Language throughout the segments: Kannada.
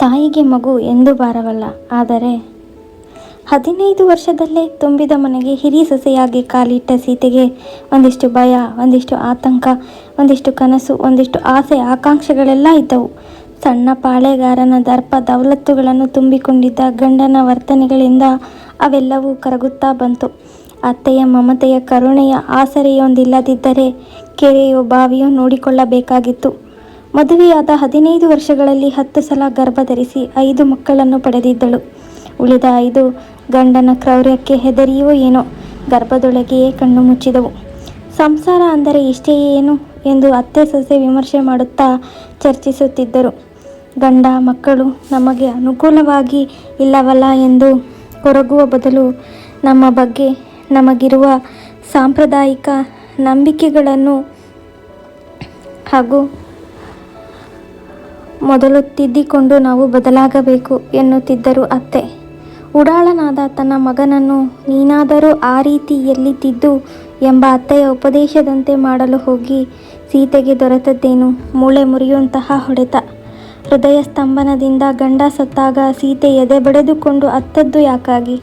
ತಾಯಿಗೆ ಮಗು ಎಂದೂ ಭಾರವಲ್ಲ ಆದರೆ ಹದಿನೈದು ವರ್ಷದಲ್ಲೇ ತುಂಬಿದ ಮನೆಗೆ ಹಿರಿ ಸೊಸೆಯಾಗಿ ಕಾಲಿಟ್ಟ ಸೀತೆಗೆ ಒಂದಿಷ್ಟು ಭಯ, ಒಂದಿಷ್ಟು ಆತಂಕ, ಒಂದಿಷ್ಟು ಕನಸು, ಒಂದಿಷ್ಟು ಆಸೆ, ಆಕಾಂಕ್ಷೆಗಳೆಲ್ಲ ಇದ್ದವು. ಸಣ್ಣ ಪಾಳೆಗಾರನ ದರ್ಪ ದೌಲತ್ತುಗಳನ್ನು ತುಂಬಿಕೊಂಡಿದ್ದ ಗಂಡನ ವರ್ತನೆಗಳಿಂದ ಅವೆಲ್ಲವೂ ಕರಗುತ್ತಾ ಬಂತು. ಅತ್ತೆಯ ಮಮತೆಯ ಕರುಣೆಯ ಆಸರೆಯೊಂದಿಲ್ಲದಿದ್ದರೆ ಕೆರೆಯೋ ಬಾವಿಯೋ ನೋಡಿಕೊಳ್ಳಬೇಕಾಗಿತ್ತು. ಮದುವೆಯಾದ ಹದಿನೈದು ವರ್ಷಗಳಲ್ಲಿ ಹತ್ತು ಸಲ ಗರ್ಭ ಧರಿಸಿ ಐದು ಮಕ್ಕಳನ್ನು ಪಡೆದಿದ್ದಳು. ಉಳಿದ ಐದು ಗಂಡನ ಕ್ರೌರ್ಯಕ್ಕೆ ಹೆದರಿಯೋ ಏನೋ, ಗರ್ಭದೊಳಗೆಯೇ ಕಣ್ಣು ಮುಚ್ಚಿದವು. ಸಂಸಾರ ಅಂದರೆ ಇಷ್ಟೇ ಏನು ಎಂದು ಅತ್ತೆ ಸೊಸೆ ವಿಮರ್ಶೆ ಮಾಡುತ್ತಾ ಚರ್ಚಿಸುತ್ತಿದ್ದರು. ಗಂಡ, ಮಕ್ಕಳು ನಮಗೆ ಅನುಕೂಲವಾಗಿ ಇಲ್ಲವಲ್ಲ ಎಂದು ಕೊರಗುವ ಬದಲು ನಮ್ಮ ಬಗ್ಗೆ ನಮಗಿರುವ ಸಾಂಪ್ರದಾಯಿಕ ನಂಬಿಕೆಗಳನ್ನು ಹಾಗೂ ಮೊದಲು ತಿದ್ದಿಕೊಂಡು ನಾವು ಬದಲಾಗಬೇಕು ಎನ್ನುತ್ತಿದ್ದರು ಅತ್ತೆ. ಉಡಾಳನಾದ ತನ್ನ ಮಗನನ್ನು ನೀನಾದರೂ ಆ ರೀತಿಯಲ್ಲಿ ತಿದ್ದು ಎಂಬ ಅತ್ತೆಯ ಉಪದೇಶದಂತೆ ಮಾಡಲು ಹೋಗಿ ಸೀತೆಗೆ ದೊರೆತದ್ದೇನು? ಮೂಳೆ ಮುರಿಯುವಂತಹ ಹೊಡೆತ. ಹೃದಯ ಸ್ತಂಭನದಿಂದ ಗಂಡ ಸತ್ತಾಗ ಸೀತೆ ಎದೆ ಬಡಿದುಕೊಂಡು ಅತ್ತದ್ದು ಯಾಕಾಗಿ?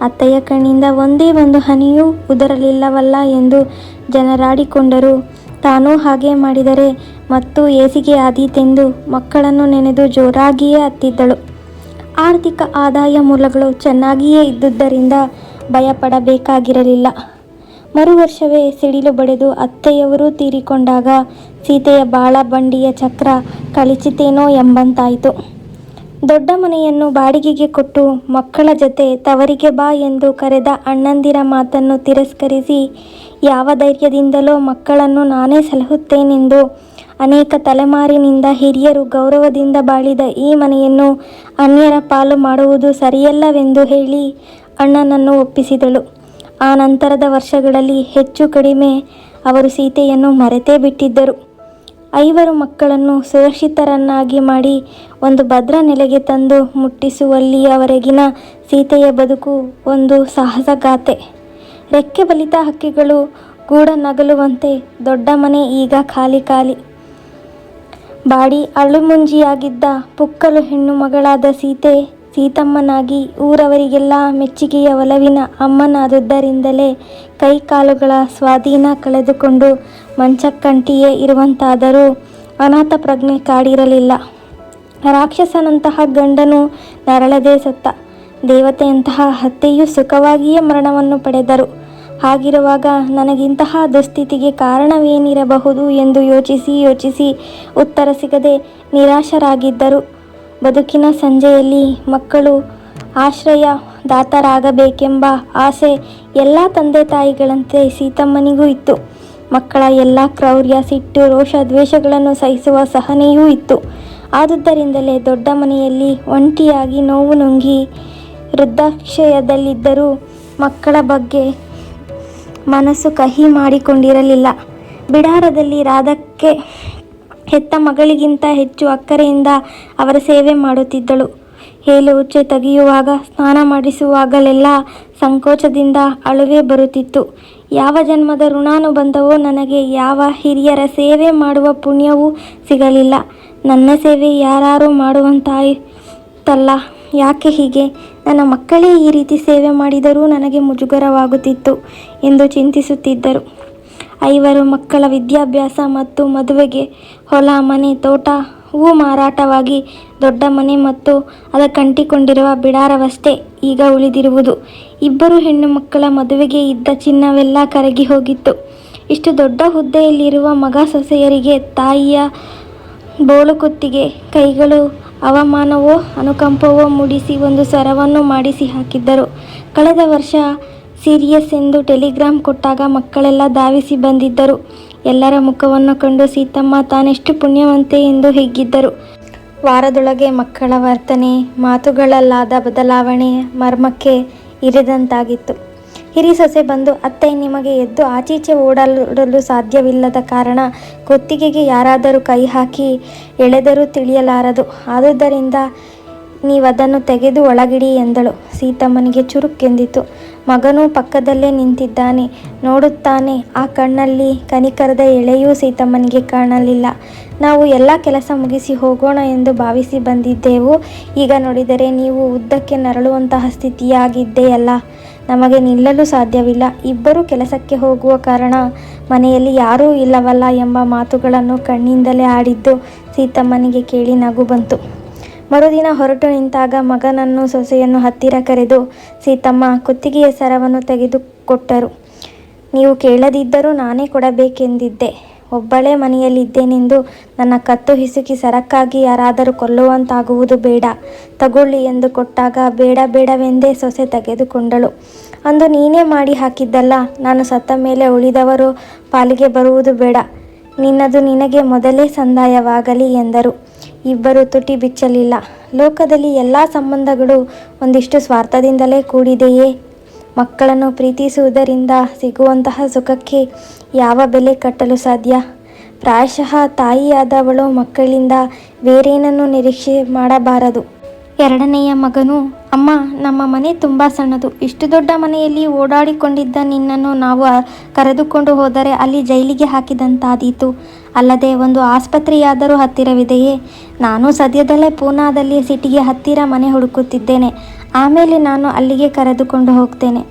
ಅತ್ತೆಯ ಕಣ್ಣಿಂದ ಒಂದೇ ಒಂದು ಹನಿಯೂ ಉದರಲಿಲ್ಲವಲ್ಲ ಎಂದು ಜನರಾಡಿಕೊಂಡರು. ತಾನೂ ಹಾಗೆ ಮಾಡಿದರೆ ಮತ್ತು ಏಸಿಗೆ ಆದೀತೆಂದು ಮಕ್ಕಳನ್ನು ನೆನೆದು ಜೋರಾಗಿಯೇ ಹತ್ತಿದ್ದಳು. ಆರ್ಥಿಕ ಆದಾಯ ಮೂಲಗಳು ಚೆನ್ನಾಗಿಯೇ ಇದ್ದುದರಿಂದ ಭಯಪಡಬೇಕಾಗಿರಲಿಲ್ಲ. ಮರು ವರ್ಷವೇ ಸಿಡಿಲು ಬಡಿದು ಅತ್ತೆಯವರು ತೀರಿಕೊಂಡಾಗ ಸೀತೆಯ ಬಾಳ ಬಂಡಿಯ ಚಕ್ರ ಕಳಿಚಿತೇನೋ ಎಂಬಂತಾಯಿತು. ದೊಡ್ಡ ಮನೆಯನ್ನು ಬಾಡಿಗೆಗೆ ಕೊಟ್ಟು ಮಕ್ಕಳ ಜೊತೆ ತವರಿಗೆ ಬಾ ಎಂದು ಕರೆದ ಅಣ್ಣಂದಿರ ಮಾತನ್ನು ತಿರಸ್ಕರಿಸಿ ಯಾವ ಧೈರ್ಯದಿಂದಲೋ ಮಕ್ಕಳನ್ನು ನಾನೇ ಸಲಹುತ್ತೇನೆಂದು ಅನೇಕ ತಲೆಮಾರಿನಿಂದ ಹಿರಿಯರು ಗೌರವದಿಂದ ಬಾಳಿದ ಈ ಮನೆಯನ್ನು ಅನ್ಯರ ಪಾಲು ಮಾಡುವುದು ಸರಿಯಲ್ಲವೆಂದು ಹೇಳಿ ಅಣ್ಣನನ್ನು ಒಪ್ಪಿಸಿದಳು. ಆ ನಂತರದ ವರ್ಷಗಳಲ್ಲಿ ಹೆಚ್ಚು ಕಡಿಮೆ ಅವರು ಸೀತೆಯನ್ನು ಮರೆತೇ ಬಿಟ್ಟಿದ್ದರು. ಐವರು ಮಕ್ಕಳನ್ನು ಸುರಕ್ಷಿತರನ್ನಾಗಿ ಮಾಡಿ ಒಂದು ಭದ್ರ ನೆಲೆಗೆ ತಂದು ಮುಟ್ಟಿಸುವಲ್ಲಿಯವರೆಗಿನ ಸೀತೆಯ ಬದುಕು ಒಂದು ಸಾಹಸಗಾಥೆ. ರೆಕ್ಕೆ ಬಲಿತ ಹಕ್ಕಿಗಳು ಕೂಡ ನಗಲುವಂತೆ ದೊಡ್ಡ ಮನೆ ಈಗ ಖಾಲಿ ಖಾಲಿ. ಬಾಡಿ ಅಳುಮುಂಜಿಯಾಗಿದ್ದ ಪುಕ್ಕಲು ಹೆಣ್ಣು ಮಗಳಾದ ಸೀತೆ, ಸೀತಮ್ಮನಾಗಿ ಊರವರಿಗೆಲ್ಲ ಮೆಚ್ಚುಗೆಯ ಒಲವಿನ ಅಮ್ಮನಾದದ್ದರಿಂದಲೇ ಕೈ ಕಾಲುಗಳ ಸ್ವಾಧೀನ ಕಳೆದುಕೊಂಡು ಮಂಚಕ್ಕಂಟಿಯೇ ಇರುವಂತಾದರೂ ಅನಾಥ ಪ್ರಜ್ಞೆ ಕಾಡಿರಲಿಲ್ಲ. ರಾಕ್ಷಸನಂತಹ ಗಂಡನು ನರಳದೇ ಸತ್ತ. ದೇವತೆಯಂತಹ ಹತ್ಯೆಯು ಸುಖವಾಗಿಯೇ ಮರಣವನ್ನು ಪಡೆದರು. ಹಾಗಿರುವಾಗ ನನಗಿಂತಹ ದುಸ್ಥಿತಿಗೆ ಕಾರಣವೇನಿರಬಹುದು ಎಂದು ಯೋಚಿಸಿ ಯೋಚಿಸಿ ಉತ್ತರ ಸಿಗದೆ ನಿರಾಶರಾಗಿದ್ದರು. ಬದುಕಿನ ಸಂಜೆಯಲ್ಲಿ ಮಕ್ಕಳು ಆಶ್ರಯ ದಾತರಾಗಬೇಕೆಂಬ ಆಸೆ ಎಲ್ಲ ತಂದೆ ತಾಯಿಗಳಂತೆ ಸೀತಮ್ಮನಿಗೂ ಇತ್ತು. ಮಕ್ಕಳ ಎಲ್ಲ ಕ್ರೌರ್ಯ, ಸಿಟ್ಟು, ರೋಷ, ದ್ವೇಷಗಳನ್ನು ಸಹಿಸುವ ಸಹನೆಯೂ ಇತ್ತು. ಆದುದರಿಂದಲೇ ದೊಡ್ಡ ಮನೆಯಲ್ಲಿ ಒಂಟಿಯಾಗಿ ನೋವು ನುಂಗಿ ವೃದ್ಧಾಕ್ಷಯದಲ್ಲಿದ್ದರೂ ಮಕ್ಕಳ ಬಗ್ಗೆ ಮನಸ್ಸು ಕಹಿ ಮಾಡಿಕೊಂಡಿರಲಿಲ್ಲ. ಬಿಡಾರದಲ್ಲಿ ರಾಧಕ್ಕೆ ಹೆತ್ತ ಮಗಳಿಗಿಂತ ಹೆಚ್ಚು ಅಕ್ಕರೆಯಿಂದ ಅವರ ಸೇವೆ ಮಾಡುತ್ತಿದ್ದಳು. ಹೇಲು ಉಚ್ಚೆ ತೆಗೆಯುವಾಗ, ಸ್ನಾನ ಮಾಡಿಸುವಾಗಲೆಲ್ಲ ಸಂಕೋಚದಿಂದ ಅಳುವೆ ಬರುತ್ತಿತ್ತು. ಯಾವ ಜನ್ಮದ ಋಣಾನುಬಂಧವೋ ನನಗೆ ಯಾವ ಹಿರಿಯರ ಸೇವೆ ಮಾಡುವ ಪುಣ್ಯವೂ ಸಿಗಲಿಲ್ಲ. ನನ್ನ ಸೇವೆ ಯಾರು ಮಾಡುವಂತಾಯಿತಲ್ಲ, ಯಾಕೆ ಹೀಗೆ? ನನ್ನ ಮಕ್ಕಳೇ ಈ ರೀತಿ ಸೇವೆ ಮಾಡಿದರೂ ನನಗೆ ಮುಜುಗರವಾಗುತ್ತಿತ್ತು ಎಂದು ಚಿಂತಿಸುತ್ತಿದ್ದರು. ಐವರು ಮಕ್ಕಳ ವಿದ್ಯಾಭ್ಯಾಸ ಮತ್ತು ಮದುವೆಗೆ ಹೊಲ, ಮನೆ, ತೋಟ, ಹೂ ಮಾರಾಟವಾಗಿ ದೊಡ್ಡ ಮನೆ ಮತ್ತು ಅದಕ್ಕಂಟಿಕೊಂಡಿರುವ ಬಿಡಾರವಷ್ಟೇ ಈಗ ಉಳಿದಿರುವುದು. ಇಬ್ಬರು ಹೆಣ್ಣು ಮಕ್ಕಳ ಮದುವೆಗೆ ಇದ್ದ ಚಿನ್ನವೆಲ್ಲ ಕರಗಿ ಹೋಗಿತ್ತು. ಇಷ್ಟು ದೊಡ್ಡ ಹುದ್ದೆಯಲ್ಲಿರುವ ಮಗ ಸೊಸೆಯರಿಗೆ ತಾಯಿಯ ಬೋಳುಕುತ್ತಿಗೆ ಕೈಗಳು ಅವಮಾನವೋ ಅನುಕಂಪವೋ ಮೂಡಿಸಿ ಒಂದು ಸ್ವರವನ್ನು ಮಾಡಿಸಿ ಹಾಕಿದ್ದರು. ಕಳೆದ ವರ್ಷ ಸೀರಿಯಸ್ ಎಂದು ಟೆಲಿಗ್ರಾಮ್ ಕೊಟ್ಟಾಗ ಮಕ್ಕಳೆಲ್ಲ ಧಾವಿಸಿ ಬಂದಿದ್ದರು. ಎಲ್ಲರ ಮುಖವನ್ನು ಕಂಡು ಸೀತಮ್ಮ ತಾನೆಷ್ಟು ಪುಣ್ಯವಂತೆ ಎಂದು ಹಿಗ್ಗಿದ್ದರು. ವಾರದೊಳಗೆ ಮಕ್ಕಳ ವರ್ತನೆ, ಮಾತುಗಳಲ್ಲಾದ ಬದಲಾವಣೆ, ಮರ್ಮಕ್ಕೆ ಇರಿದಂತಾಗಿತ್ತು. ಹಿರಿ ಸೊಸೆ ಬಂದು, ಅತ್ತೆ, ನಿಮಗೆ ಎದ್ದು ಆಚೀಚೆ ಓಡಾಡಲು ಸಾಧ್ಯವಿಲ್ಲದ ಕಾರಣ ಕುತ್ತಿಗೆಗೆ ಯಾರಾದರೂ ಕೈ ಹಾಕಿ ಎಳೆದರೂ ತಿಳಿಯಲಾರದು. ಆದುದರಿಂದ ನೀವದನ್ನು ತೆಗೆದು ಒಳಗಿಡಿ ಎಂದಳು. ಸೀತಮ್ಮನಿಗೆ ಚುರುಕೆಂದಿತು. ಮಗನೂ ಪಕ್ಕದಲ್ಲೇ ನಿಂತಿದ್ದಾನೆ. ನೋಡುತ್ತಾನೆ, ಆ ಕಣ್ಣಲ್ಲಿ ಕನಿಕರದ ಎಳೆಯೂ ಸೀತಮ್ಮನಿಗೆ ಕಾಣಲಿಲ್ಲ. ನಾವು ಎಲ್ಲ ಕೆಲಸ ಮುಗಿಸಿ ಹೋಗೋಣ ಎಂದು ಭಾವಿಸಿ ಬಂದಿದ್ದೆವು. ಈಗ ನೋಡಿದರೆ ನೀವು ಉದ್ದಕ್ಕೆ ನರಳುವಂತಹ ಸ್ಥಿತಿಯಾಗಿದ್ದೆಯಲ್ಲ. ನಮಗೆ ನಿಲ್ಲಲು ಸಾಧ್ಯವಿಲ್ಲ. ಇಬ್ಬರು ಕೆಲಸಕ್ಕೆ ಹೋಗುವ ಕಾರಣ ಮನೆಯಲ್ಲಿ ಯಾರೂ ಇಲ್ಲವಲ್ಲ ಎಂಬ ಮಾತುಗಳನ್ನು ಕಣ್ಣಿಂದಲೇ ಆಡಿದ್ದು ಸೀತಮ್ಮನಿಗೆ ಕೇಳಿ ನಗು ಬಂತು. ಮರುದಿನ ಹೊರಟು ನಿಂತಾಗ ಮಗನನ್ನು ಸೊಸೆಯನ್ನು ಹತ್ತಿರ ಕರೆದು ಸೀತಮ್ಮ ಕುತ್ತಿಗೆಯ ಸರವನ್ನು ತೆಗೆದುಕೊಟ್ಟರು. ನೀವು ಕೇಳದಿದ್ದರೂ ನಾನೇ ಕೊಡಬೇಕೆಂದಿದ್ದೆ. ಒಬ್ಬಳೇ ಮನೆಯಲ್ಲಿದ್ದೇನೆಂದು ನನ್ನ ಕತ್ತು ಹಿಸುಕಿ ಸರಕ್ಕಾಗಿ ಯಾರಾದರೂ ಕೊಲ್ಲುವಂತಾಗುವುದು ಬೇಡ. ತಗೊಳ್ಳಿ ಎಂದು ಕೊಟ್ಟಾಗ ಬೇಡ ಬೇಡವೆಂದೇ ಸೊಸೆ ತೆಗೆದುಕೊಂಡಳು. ಅಂದು ನೀನೇ ಮಾಡಿ ಹಾಕಿದ್ದಲ್ಲ, ನಾನು ಸತ್ತ ಮೇಲೆ ಉಳಿದವರು ಪಾಲಿಗೆ ಬರುವುದು ಬೇಡ. ನಿನ್ನದು ನಿನಗೆ ಮೊದಲೇ ಸಂದಾಯವಾಗಲಿ ಎಂದರು. ಇಬ್ಬರು ತುಟಿ ಬಿಚ್ಚಲಿಲ್ಲ. ಲೋಕದಲ್ಲಿ ಎಲ್ಲ ಸಂಬಂಧಗಳು ಒಂದಿಷ್ಟು ಸ್ವಾರ್ಥದಿಂದಲೇ ಕೂಡಿದೆಯೇ? ಮಕ್ಕಳನ್ನು ಪ್ರೀತಿಸುವುದರಿಂದ ಸಿಗುವಂತಹ ಸುಖಕ್ಕೆ ಯಾವ ಬೆಲೆ ಕಟ್ಟಲು ಸಾಧ್ಯ? ಪ್ರಾಯಶಃ ತಾಯಿಯಾದವಳು ಮಕ್ಕಳಿಂದ ಬೇರೇನನ್ನು ನಿರೀಕ್ಷೆ ಮಾಡಬಾರದು. ಎರಡನೆಯ ಮಗನು, ಅಮ್ಮ, ನಮ್ಮ ಮನೆ ತುಂಬ ಸಣ್ಣದು. ಇಷ್ಟು ದೊಡ್ಡ ಮನೆಯಲ್ಲಿ ಓಡಾಡಿಕೊಂಡಿದ್ದ ನಿನ್ನನ್ನು ನಾವು ಕರೆದುಕೊಂಡು ಹೋದರೆ ಅಲ್ಲಿ ಜೈಲಿಗೆ ಹಾಕಿದಂತಾದೀತು. ಅಲ್ಲದೆ ಒಂದು ಆಸ್ಪತ್ರೆಯಾದರೂ ಹತ್ತಿರವಿದೆಯೇ? ನಾನು ಸದ್ಯದಲ್ಲೇ ಪೂನಾದಲ್ಲಿ ಸಿಟಿಗೆ ಹತ್ತಿರ ಮನೆ ಹುಡುಕುತ್ತಿದ್ದೇನೆ. ಆಮೇಲೆ ನಾನು ಅಲ್ಲಿಗೆ ಕರೆದುಕೊಂಡು ಹೋಗ್ತೇನೆ.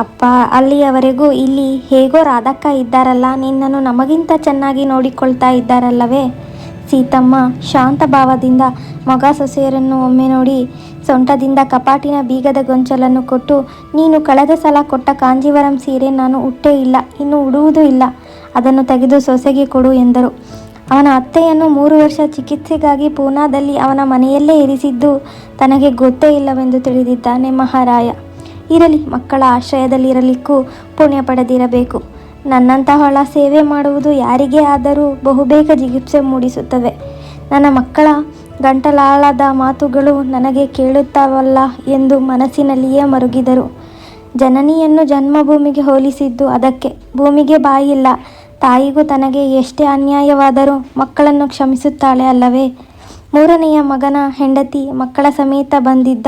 ಅಪ್ಪ, ಅಲ್ಲಿಯವರೆಗೂ ಇಲ್ಲಿ ಹೇಗೋ ರಾಧಕ್ಕ ಇದ್ದಾರಲ್ಲ, ನಿನ್ನನ್ನು ನಮಗಿಂತ ಚೆನ್ನಾಗಿ ನೋಡಿಕೊಳ್ತಾ ಇದ್ದಾರಲ್ಲವೇ? ಸೀತಮ್ಮ ಶಾಂತ ಭಾವದಿಂದ ಮಗ ಸೊಸೆಯರನ್ನು ಒಮ್ಮೆ ನೋಡಿ ಸೊಂಟದಿಂದ ಕಪಾಟಿನ ಬೀಗದ ಗೊಂಚಲನ್ನು ಕೊಟ್ಟು, ನೀನು ಕಳೆದ ಸಲ ಕೊಟ್ಟ ಕಾಂಜೀವರಂ ಸೀರೆ ನಾನು ಉಟ್ಟೇ ಇಲ್ಲ, ಇನ್ನು ಉಡುವುದೂ ಇಲ್ಲ, ಅದನ್ನು ತೆಗೆದು ಸೊಸೆಗೆ ಕೊಡು ಎಂದರು. ಅವನ ಅತ್ತೆಯನ್ನು ಮೂರು ವರ್ಷ ಚಿಕಿತ್ಸೆಗಾಗಿ ಪೂನಾದಲ್ಲಿ ಅವನ ಮನೆಯಲ್ಲೇ ಇರಿಸಿದ್ದು ತನಗೆ ಗೊತ್ತೇ ಇಲ್ಲವೆಂದು ತಿಳಿದಿದ್ದಾನೆ ಮಹಾರಾಯ. ಇರಲಿ, ಮಕ್ಕಳ ಆಶ್ರಯದಲ್ಲಿರಲಿಕ್ಕೂ ಪುಣ್ಯ ಪಡೆದಿರಬೇಕು. ನನ್ನಂತಹಳ ಸೇವೆ ಮಾಡುವುದು ಯಾರಿಗೇ ಆದರೂ ಬಹುಬೇಗ ಜಿಗಿಪ್ಸೆ ಮೂಡಿಸುತ್ತವೆ. ನನ್ನ ಮಕ್ಕಳ ಗಂಟಲಾಳದ ಮಾತುಗಳು ನನಗೆ ಕೇಳುತ್ತವಲ್ಲ ಎಂದು ಮನಸ್ಸಿನಲ್ಲಿಯೇ ಮರುಗಿದರು. ಜನನಿಯನ್ನು ಜನ್ಮಭೂಮಿಗೆ ಹೋಲಿಸಿದ್ದು ಅದಕ್ಕೆ. ಭೂಮಿಗೆ ಬಾಯಿಲ್ಲ. ತಾಯಿಗೂ ತನಗೆ ಎಷ್ಟೇ ಅನ್ಯಾಯವಾದರೂ ಮಕ್ಕಳನ್ನು ಕ್ಷಮಿಸುತ್ತಾಳೆ ಅಲ್ಲವೇ? ಮೂರನೆಯ ಮಗನ ಹೆಂಡತಿ ಮಕ್ಕಳ ಸಮೇತ ಬಂದಿದ್ದ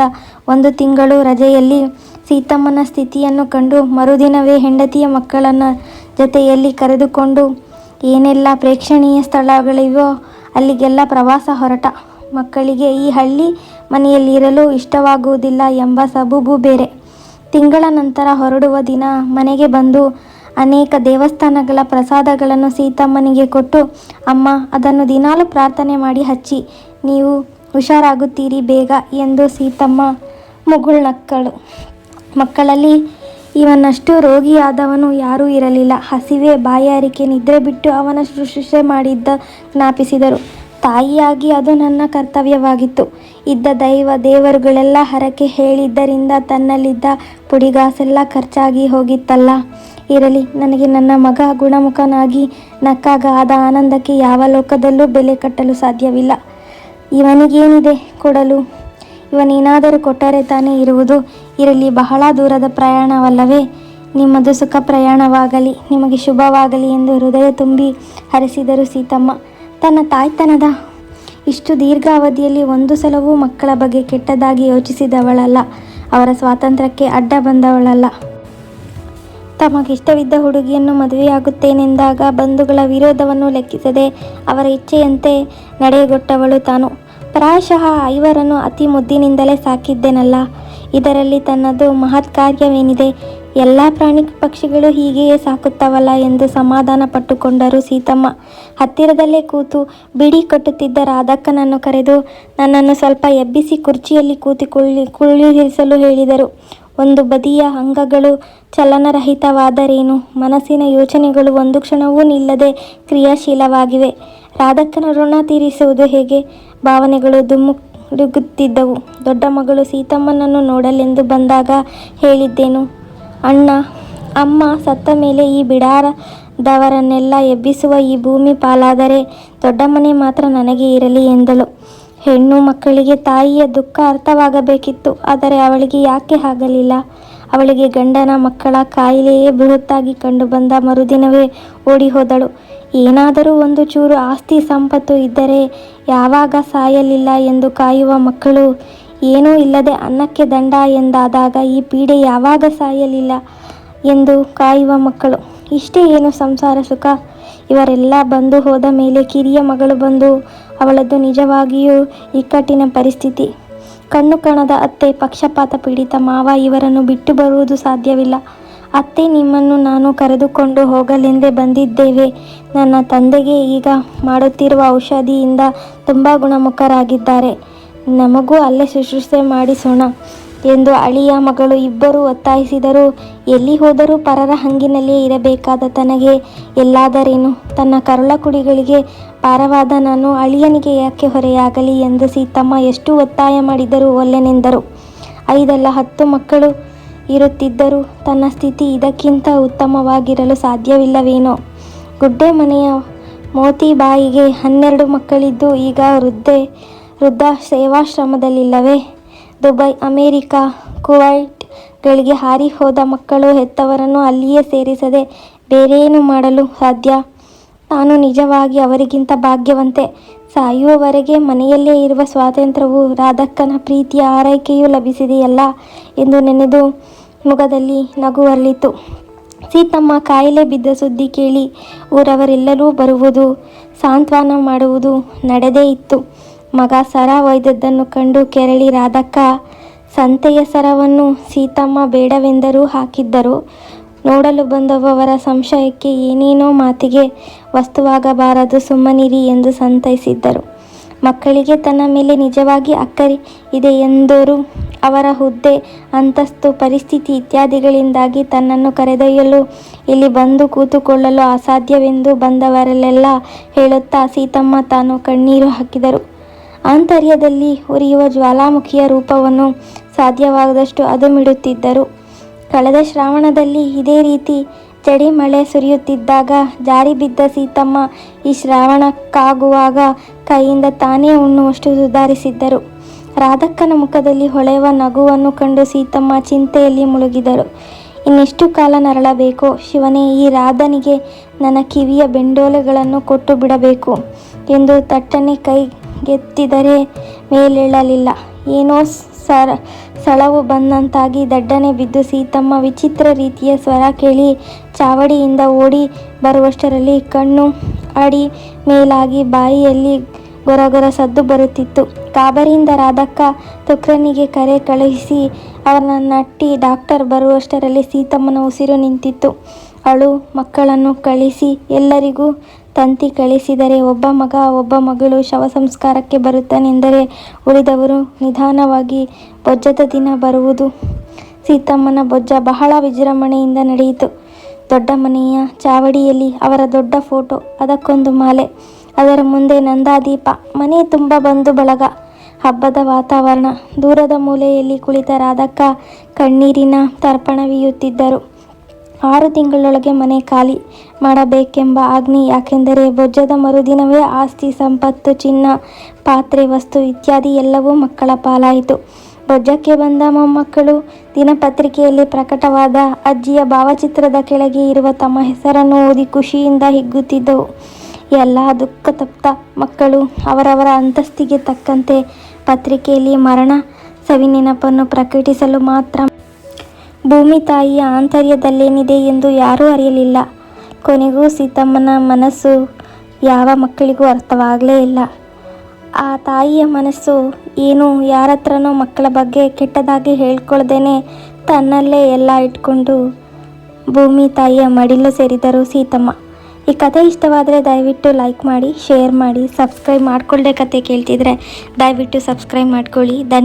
ಒಂದು ತಿಂಗಳು ರಜೆಯಲ್ಲಿ ಸೀತಮ್ಮನ ಸ್ಥಿತಿಯನ್ನು ಕಂಡು ಮರುದಿನವೇ ಹೆಂಡತಿಯ ಮಕ್ಕಳನ್ನ ಜೊತೆಯಲ್ಲಿ ಕರೆದುಕೊಂಡು, ಏನೆಲ್ಲ ಪ್ರೇಕ್ಷಣೀಯ ಸ್ಥಳಗಳಿವೋ ಅಲ್ಲಿಗೆಲ್ಲ ಪ್ರವಾಸ ಹೊರಟ. ಮಕ್ಕಳಿಗೆ ಈ ಹಳ್ಳಿ ಮನೆಯಲ್ಲಿರಲು ಇಷ್ಟವಾಗುವುದಿಲ್ಲ ಎಂಬ ಸಬೂಬು ಬೇರೆ. ತಿಂಗಳ ನಂತರ ಹೊರಡುವ ದಿನ ಮನೆಗೆ ಬಂದು ಅನೇಕ ದೇವಸ್ಥಾನಗಳ ಪ್ರಸಾದಗಳನ್ನು ಸೀತಮ್ಮನಿಗೆ ಕೊಟ್ಟು, ಅಮ್ಮ, ಅದನ್ನು ದಿನಾಲು ಪ್ರಾರ್ಥನೆ ಮಾಡಿ ಹಚ್ಚಿ, ನೀವು ಹುಷಾರಾಗುತ್ತೀರಿ ಬೇಗ ಎಂದು ಸೀತಮ್ಮ ಮುಗುಳ್ನಕ್ಕಳು. ಮಕ್ಕಳಲ್ಲಿ ಇವನಷ್ಟು ರೋಗಿಯಾದವನು ಯಾರೂ ಇರಲಿಲ್ಲ. ಹಸಿವೆ ಬಾಯಾರಿಕೆ, ನಿದ್ರೆ ಬಿಟ್ಟು ಅವನ ಶುಶ್ರೂಷೆ ಮಾಡಿದ್ದ ಜ್ಞಾಪಿಸಿದರು. ತಾಯಿಯಾಗಿ ಅದು ನನ್ನ ಕರ್ತವ್ಯವಾಗಿತ್ತು. ಇದ್ದ ದೈವ ದೇವರುಗಳೆಲ್ಲ ಹರಕೆ ಹೇಳಿದ್ದರಿಂದ ತನ್ನಲ್ಲಿದ್ದ ಪುಡಿಗಾಸೆಲ್ಲ ಖರ್ಚಾಗಿ ಹೋಗಿತ್ತಲ್ಲ. ಇರಲಿ, ನನಗೆ ನನ್ನ ಮಗ ಗುಣಮುಖನಾಗಿ ನಕ್ಕಾಗ ಆದ ಆನಂದಕ್ಕೆ ಯಾವ ಲೋಕದಲ್ಲೂ ಬೆಲೆ ಕಟ್ಟಲು ಸಾಧ್ಯವಿಲ್ಲ. ಇವನಿಗೇನಿದೆ ಕೊಡಲು? ಇವನೇನಾದರೂ ಕೊಟ್ಟರೆ ತಾನೇ ಇರುವುದು? ಇರಲಿ, ಬಹಳ ದೂರದ ಪ್ರಯಾಣವಲ್ಲವೇ? ನಿಮ್ಮದು ಸುಖ ಪ್ರಯಾಣವಾಗಲಿ, ನಿಮಗೆ ಶುಭವಾಗಲಿ ಎಂದು ಹೃದಯ ತುಂಬಿ ಹರಿಸಿದರು ಸೀತಮ್ಮ. ತನ್ನ ತಾಯ್ತನದ ಇಷ್ಟು ದೀರ್ಘಾವಧಿಯಲ್ಲಿ ಒಂದು ಸಲವೂ ಮಕ್ಕಳ ಬಗ್ಗೆ ಕೆಟ್ಟದಾಗಿ ಯೋಚಿಸಿದವಳಲ್ಲ. ಅವರ ಸ್ವಾತಂತ್ರ್ಯಕ್ಕೆ ಅಡ್ಡ ಬಂದವಳಲ್ಲ. ತಮಗಿಷ್ಟವಿದ್ದ ಹುಡುಗಿಯನ್ನು ಮದುವೆಯಾಗುತ್ತೇನೆಂದಾಗ ಬಂಧುಗಳ ವಿರೋಧವನ್ನು ಲೆಕ್ಕಿಸದೆ ಅವರ ಇಚ್ಛೆಯಂತೆ ನಡೆಗೊಟ್ಟವಳು ತಾನು. ಪ್ರಾಯಶಃ ಐವರನ್ನು ಅತಿ ಮುದ್ದಿನಿಂದಲೇ ಸಾಕಿದ್ದೇನಲ್ಲ. ಇದರಲ್ಲಿ ತನ್ನದು ಮಹತ್ ಕಾರ್ಯವೇನಿದೆ? ಎಲ್ಲ ಪ್ರಾಣಿ ಪಕ್ಷಿಗಳು ಹೀಗೆಯೇ ಸಾಕುತ್ತವಲ್ಲ ಎಂದು ಸಮಾಧಾನ ಪಟ್ಟುಕೊಂಡರು ಸೀತಮ್ಮ. ಹತ್ತಿರದಲ್ಲೇ ಕೂತು ಬಿಡಿ ಕಟ್ಟುತ್ತಿದ್ದ ರಾಧಕ್ಕನನ್ನು ಕರೆದು ನನ್ನನ್ನು ಸ್ವಲ್ಪ ಎಬ್ಬಿಸಿ ಕುರ್ಚಿಯಲ್ಲಿ ಕೂತಿಕೊಳ್ಳಿ ಕುಳ್ಳಿರಿಸಲು ಹೇಳಿದರು. ಒಂದು ಬದಿಯ ಅಂಗಗಳು ಚಲನರಹಿತವಾದರೇನು? ಮನಸ್ಸಿನ ಯೋಚನೆಗಳು ಒಂದು ಕ್ಷಣವೂ ನಿಲ್ಲದೆ ಕ್ರಿಯಾಶೀಲವಾಗಿವೆ. ರಾಧಕ್ಕನ ಋಣ ತೀರಿಸುವುದು ಹೇಗೆ? ಭಾವನೆಗಳು ದುಮ್ಮುಡುಗುತ್ತಿದ್ದವು ದೊಡ್ಡ ಮಗಳು ಸೀತಮ್ಮನನ್ನು ನೋಡಲೆಂದು ಬಂದಾಗ ಹೇಳಿದ್ದೇನು? ಅಣ್ಣ, ಅಮ್ಮ ಸತ್ತ ಮೇಲೆ ಈ ಬಿಡಾರದವರನ್ನೆಲ್ಲ ಎಬ್ಬಿಸುವ ಈ ಭೂಮಿ ಪಾಲಾದರೆ ದೊಡ್ಡ ಮನೆ ಮಾತ್ರ ನನಗೆ ಇರಲಿ ಎಂದಳು. ಹೆಣ್ಣು ಮಕ್ಕಳಿಗೆ ತಾಯಿಯ ದುಃಖ ಅರ್ಥವಾಗಬೇಕಿತ್ತು, ಆದರೆ ಅವಳಿಗೆ ಯಾಕೆ ಆಗಲಿಲ್ಲ ಅವಳಿಗೆ ಗಂಡನ ಮಕ್ಕಳ ಕಾಯಿಲೆಯೇ ಬೃಹತ್ತಾಗಿ ಕಂಡುಬಂದ ಮರುದಿನವೇ ಓಡಿ ಹೋದಳು ಏನಾದರೂ ಒಂದು ಚೂರು ಆಸ್ತಿ ಸಂಪತ್ತು ಇದ್ದರೆ ಯಾವಾಗ ಸಾಯಲಿಲ್ಲ ಎಂದು ಕಾಯುವ ಮಕ್ಕಳು, ಏನೂ ಇಲ್ಲದೆ ಅನ್ನಕ್ಕೆ ದಂಡ ಎಂದಾದಾಗ ಈ ಪೀಡೆ ಯಾವಾಗ ಸಾಯಲಿಲ್ಲ ಎಂದು ಕಾಯುವ ಮಕ್ಕಳು. ಇಷ್ಟೇ ಏನು ಸಂಸಾರ ಸುಖ? ಇವರೆಲ್ಲ ಬಂದು ಹೋದ ಮೇಲೆ ಕಿರಿಯ ಮಗಳು ಬಂದು ಅವಳದ್ದು ನಿಜವಾಗಿಯೂ ಇಕ್ಕಟ್ಟಿನ ಪರಿಸ್ಥಿತಿ. ಕಣ್ಣು ಕಣದ ಅತ್ತೆ ಪಕ್ಷಪಾತ ಪೀಡಿತ ಮಾವ ಇವರನ್ನು ಬಿಟ್ಟು ಬರುವುದು ಸಾಧ್ಯವಿಲ್ಲ. ಅತ್ತೆ, ನಿಮ್ಮನ್ನು ನಾನು ಕರೆದುಕೊಂಡು ಹೋಗಲೆಂದೇ ಬಂದಿದ್ದೇವೆ. ನನ್ನ ತಂದೆಗೆ ಈಗ ಮಾಡುತ್ತಿರುವ ಔಷಧಿಯಿಂದ ತುಂಬ ಗುಣಮುಖರಾಗಿದ್ದಾರೆ. ನಮಗೂ ಅಲ್ಲೇ ಶುಶ್ರೂಷೆ ಮಾಡಿಸೋಣ. ಎಂದು ಅಳಿಯ ಮಗಳು ಇಬ್ಬರು ಒತ್ತಾಯಿಸಿದರು. ಎಲ್ಲಿ ಹೋದರೂ ಪರರ ಹಂಗಿನಲ್ಲೇ ಇರಬೇಕಾದ ತನಗೆ ಎಲ್ಲಾದರೇನು? ತನ್ನ ಕರುಳ ಕುಡಿಗಳಿಗೆ ಪಾರವಾದ ನಾನು ಅಳಿಯನಿಗೆ ಯಾಕೆ ಹೊರೆಯಾಗಲಿ ಎಂದು ಸೀತಮ್ಮ ಎಷ್ಟು ಒತ್ತಾಯ ಮಾಡಿದರೂ ಒಲ್ಲೆನೆಂದರು. ಐದಲ್ಲ ಹತ್ತು ಮಕ್ಕಳು ಇರುತ್ತಿದ್ದರೂ ತನ್ನ ಸ್ಥಿತಿ ಇದಕ್ಕಿಂತ ಉತ್ತಮವಾಗಿರಲು ಸಾಧ್ಯವಿಲ್ಲವೇನೋ? ಗುಡ್ಡೆ ಮನೆಯ ಮೋತಿ ಬಾಯಿಗೆ ಹನ್ನೆರಡು ಮಕ್ಕಳಿದ್ದು ಈಗ ವೃದ್ಧೆ, ವೃದ್ಧ ಸೇವಾಶ್ರಮದಲ್ಲಿಲ್ಲವೇ? ದುಬೈ, ಅಮೆರಿಕ, ಕುವೈಟ್ಗಳಿಗೆ ಹಾರಿ ಹೋದ ಮಕ್ಕಳು ಹೆತ್ತವರನ್ನು ಅಲ್ಲಿಯೇ ಸೇರಿಸದೆ ಬೇರೇನು ಮಾಡಲು ಸಾಧ್ಯ? ತಾನು ನಿಜವಾಗಿ ಅವರಿಗಿಂತ ಭಾಗ್ಯವಂತೆ. ಸಾಯುವವರೆಗೆ ಮನೆಯಲ್ಲೇ ಇರುವ ಸ್ವಾತಂತ್ರ್ಯವು ರಾಧಕ್ಕನ ಪ್ರೀತಿಯ ಆರೈಕೆಯೂ ಲಭಿಸಿದೆಯಲ್ಲ ಎಂದು ನೆನೆದು ಮುಖದಲ್ಲಿ ನಗು ಅರಳಿತು ಸೀತಮ್ಮ ಕಾಯಿಲೆ ಬಿದ್ದ ಸುದ್ದಿ ಕೇಳಿ ಊರವರೆಲ್ಲರೂ ಬರುವುದು, ಸಾಂತ್ವನ ಮಾಡುವುದು ನಡೆದೇ ಇತ್ತು. ಮಗ ಸರ ಒಯ್ದದ್ದನ್ನು ಕಂಡು ಕೆರಳಿ ರಾಧಕ್ಕ, ಸಂತೆಯ ಸರವನ್ನು ಸೀತಮ್ಮ ಬೇಡವೆಂದರೂ ಹಾಕಿದ್ದರು. ನೋಡಲು ಬಂದವರ ಸಂಶಯಕ್ಕೆ ಏನೇನೋ ಮಾತಿಗೆ ವಸ್ತುವಾಗಬಾರದು, ಸುಮ್ಮನಿರಿ ಎಂದು ಸಂತೈಸಿದ್ದರು. ಮಕ್ಕಳಿಗೆ ತನ್ನ ಮೇಲೆ ನಿಜವಾಗಿ ಅಕ್ಕರಿ ಇದೆ ಎಂದರು ಅವರ ಹುದ್ದೆ, ಅಂತಸ್ತು, ಪರಿಸ್ಥಿತಿ ಇತ್ಯಾದಿಗಳಿಂದಾಗಿ ತನ್ನನ್ನು ಕರೆದೊಯ್ಯಲು ಇಲ್ಲಿ ಬಂದು ಕೂತುಕೊಳ್ಳಲು ಅಸಾಧ್ಯವೆಂದು ಬಂದವರಲ್ಲೆಲ್ಲ ಹೇಳುತ್ತಾ ಸೀತಮ್ಮ ತಾನು ಕಣ್ಣೀರು ಹಾಕಿದರು. ಆಂತರ್ಯದಲ್ಲಿ ಉರಿಯುವ ಜ್ವಾಲಾಮುಖಿಯ ರೂಪವನ್ನು ಸಾಧ್ಯವಾದಷ್ಟು ಅದುಮಿಡುತ್ತಿದ್ದರು. ಕಳೆದ ಶ್ರಾವಣದಲ್ಲಿ ಇದೇ ರೀತಿ ಜಡಿ ಮಳೆ ಸುರಿಯುತ್ತಿದ್ದಾಗ ಜಾರಿ ಬಿದ್ದ ಸೀತಮ್ಮ ಈ ಶ್ರಾವಣಕ್ಕಾಗುವಾಗ ಕೈಯಿಂದ ತಾನೇ ಉಣ್ಣುವಷ್ಟು ಸುಧಾರಿಸಿದ್ದರು. ರಾಧಕ್ಕನ ಮುಖದಲ್ಲಿ ಹೊಳೆಯುವ ನಗುವನ್ನು ಕಂಡು ಸೀತಮ್ಮ ಚಿಂತೆಯಲ್ಲಿ ಮುಳುಗಿದರು. ಇನ್ನೆಷ್ಟು ಕಾಲ ನರಳಬೇಕು? ಶಿವನೇ, ಈ ರಾಧನಿಗೆ ನನ್ನ ಕಿವಿಯ ಬೆಂಡೋಲೆಗಳನ್ನು ಕೊಟ್ಟು ಬಿಡಬೇಕು ಎಂದು ತಟ್ಟನೆ ಕೈಗೆತ್ತಿದರೆ ಮೇಲೇಳಲಿಲ್ಲ. ಏನೋ ಸರ, ಸಳವು ಬಂದಂತಾಗಿ ದಡ್ಡನೆ ಬಿದ್ದು ಸೀತಮ್ಮ ವಿಚಿತ್ರ ರೀತಿಯ ಸ್ವರ ಕೇಳಿ ಚಾವಡಿಯಿಂದ ಓಡಿ ಬರುವಷ್ಟರಲ್ಲಿ ಕಣ್ಣು ಅಡಿ ಮೇಲಾಗಿ ಬಾಯಿಯಲ್ಲಿ ಗೊರಗೊರ ಸದ್ದು ಬರುತ್ತಿತ್ತು. ಗಾಬರಿಯಿಂದ ರಾಧಕ್ಕ ತುಕ್ರನಿಗೆ ಕರೆ ಕಳುಹಿಸಿ ಅವರನ್ನ ನಟ್ಟಿ ಡಾಕ್ಟರ್ ಬರುವಷ್ಟರಲ್ಲಿ ಸೀತಮ್ಮನ ಉಸಿರು ನಿಂತಿತ್ತು. ಅಳು ಮಕ್ಕಳನ್ನು ಕಳಿಸಿ ಎಲ್ಲರಿಗೂ ತಂತಿ ಕಳಿಸಿದರೆ ಒಬ್ಬ ಮಗ ಒಬ್ಬ ಮಗಳು ಶವ ಸಂಸ್ಕಾರಕ್ಕೆ ಬರುತ್ತಾನೆಂದರೆ ಉಳಿದವರು ನಿಧಾನವಾಗಿ ಬೊಜ್ಜದ ದಿನ ಬರುವುದು. ಸೀತಮ್ಮನ ಬೊಜ್ಜ ಬಹಳ ವಿಜೃಂಭಣೆಯಿಂದ ನಡೆಯಿತು. ದೊಡ್ಡ ಮನೆಯ ಚಾವಡಿಯಲ್ಲಿ ಅವರ ದೊಡ್ಡ ಫೋಟೋ, ಅದಕ್ಕೊಂದು ಮಾಲೆ, ಅದರ ಮುಂದೆ ನಂದಾದೀಪ, ಮನೆ ತುಂಬ ಬಂಧು ಬಳಗ. ಹಬ್ಬದ ವಾತಾವರಣ, ದೂರದ ಮೂಲೆಯಲ್ಲಿ ಕುಳಿತ ರಾಧಕ್ಕ ಕಣ್ಣೀರಿನ ತರ್ಪಣವೀಯುತ್ತಿದ್ದರು. ಆರು ತಿಂಗಳೊಳಗೆ ಮನೆ ಖಾಲಿ ಮಾಡಬೇಕೆಂಬ ಆಜ್ಞೆ ಯಾಕೆಂದರೆ ಬೊಜ್ಜದ ಮರುದಿನವೇ ಆಸ್ತಿ, ಸಂಪತ್ತು, ಚಿನ್ನ, ಪಾತ್ರೆ, ವಸ್ತು ಇತ್ಯಾದಿ ಎಲ್ಲವೂ ಮಕ್ಕಳ ಪಾಲಾಯಿತು. ಬೊಜ್ಜಕ್ಕೆ ಬಂದ ಮೊಮ್ಮಕ್ಕಳು ದಿನಪತ್ರಿಕೆಯಲ್ಲಿ ಪ್ರಕಟವಾದ ಅಜ್ಜಿಯ ಭಾವಚಿತ್ರದ ಕೆಳಗೆ ಇರುವ ತಮ್ಮ ಹೆಸರನ್ನು ಓದಿ ಖುಷಿಯಿಂದ ಹಿಗ್ಗುತ್ತಿದ್ದವು. ಎಲ್ಲ ದುಃಖ ತಪ್ತ ಮಕ್ಕಳು ಅವರವರ ಅಂತಸ್ತಿಗೆ ತಕ್ಕಂತೆ ಪತ್ರಿಕೆಯಲ್ಲಿ ಮರಣ ಸವಿನೆನಪನ್ನು ಪ್ರಕಟಿಸಲು ಮಾತ್ರ ಭೂಮಿ ತಾಯಿಯ ಆಂತರ್ಯದಲ್ಲೇನಿದೆ ಎಂದು ಯಾರೂ ಅರಿಯಲಿಲ್ಲ. ಕೊನೆಗೂ ಸೀತಮ್ಮನ ಮನಸ್ಸು ಯಾವ ಮಕ್ಕಳಿಗೂ ಅರ್ಥವಾಗಲೇ ಇಲ್ಲ. ಆ ತಾಯಿಯ ಮನಸ್ಸು ಏನು ಯಾರತ್ರನೂ ಮಕ್ಕಳ ಬಗ್ಗೆ ಕೆಟ್ಟದಾಗಿ ಹೇಳ್ಕೊಳ್ದೇನೆ ತನ್ನಲ್ಲೇ ಎಲ್ಲ ಇಟ್ಕೊಂಡು ಭೂಮಿ ತಾಯಿಯ ಮಡಿಲು ಸೇರಿದರು ಸೀತಮ್ಮ. ಈ ಕತೆ ಇಷ್ಟವಾದರೆ ದಯವಿಟ್ಟು ಲೈಕ್ ಮಾಡಿ, ಶೇರ್ ಮಾಡಿ, ಸಬ್ಸ್ಕ್ರೈಬ್ ಮಾಡಿಕೊಳ್ಳದೆ ಕತೆ ಕೇಳ್ತಿದ್ರೆ ದಯವಿಟ್ಟು ಸಬ್ಸ್ಕ್ರೈಬ್ ಮಾಡ್ಕೊಳ್ಳಿ. ಧನ್ಯ